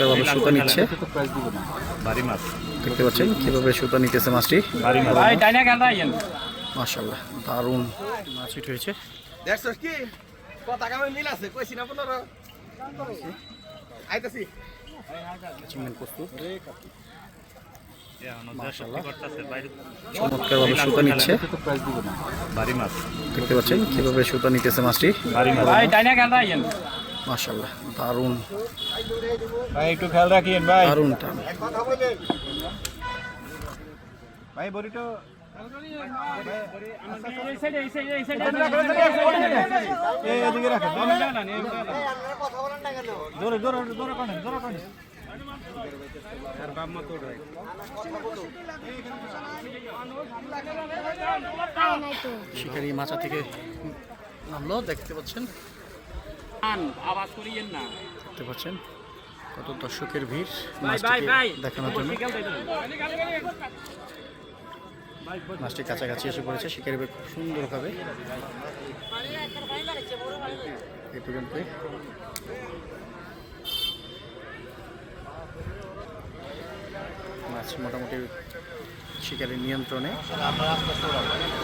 চমৎকার ভাবে সুতা নিচ্ছে। দেখতে পাচ্ছেন কীভাবে সুতা নিতেছে মাছটি? মাশাল্লাহ দারুণ মাছ হিট হয়েছে। সুতা নিচ্ছে। দেখতে পাচ্ছেন কীভাবে সুতা নিতেছে মাছটি? মাশাল্লাহ দারুণ। ভাই একটু খেয়াল রাখিয়েন ভাই। দারুণ টান। ভাই বড়িটা জোরে জোরে জোরে করেন জোরে করেন। শিকারি মাচা থেকে নামলো দেখতে পাচ্ছেন। আওয়াজ করিয়েন না। দেখতে পাচ্ছেন কত দর্শকের ভিড় দেখানোর জন্য। মাছটি কাছাকাছি এসে পড়েছে শিকারি খুব সুন্দরভাবে। এই পর্যন্তই মাছ মোটামুটি শিকারির নিয়ন্ত্রণে।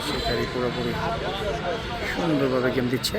শিকারি পুরোপুরি সুন্দরভাবে গেম দিচ্ছে।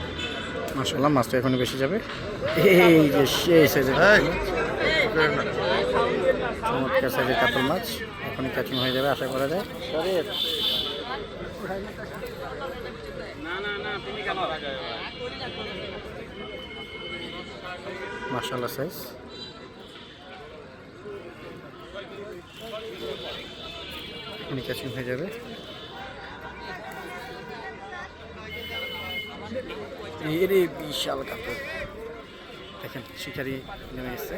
মাসাল্লাহ মাছটা এখনই বেশি যাবে। এই যে সেই সাইজের চমৎকার সাইজের কাতল মাছ। এখনই ক্যাচিং হয়ে যাবে আশা করা যায়। না না না তুমি কেন মাসাল্লাহ সাইজ এখনই ক্যাচিং হয়ে যাবে। এর বিশাল কাপড়। দেখেন, শিকারি নেমে গেছে।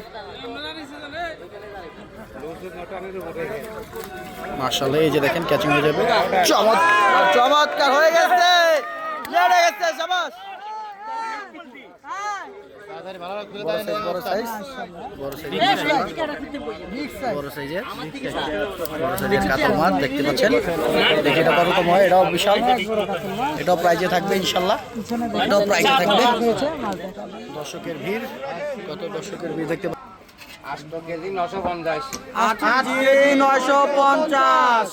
মার্শাল্লাহ এই যে দেখেন ক্যাচিং হয়ে যাবে। চমৎকার চমৎকার, হয়ে গেছে। গেছে শাবাশ বড় সাইজ বড় সাইজ বড় সাইজের বড় সাইজের কাতল মাছ দেখতে পাচ্ছেন? দেখে এটা কততম হয়? এটাও বিশাল। এটাও প্রাইজে থাকবে ইনশাল্লাহ। এটাও প্রাইজে থাকবে। দর্শকের ভিড় কত দর্শকের ভিড় দেখতে আষ্ট কেজি নশো পঞ্চাশ। আট নয়শো পঞ্চাশ।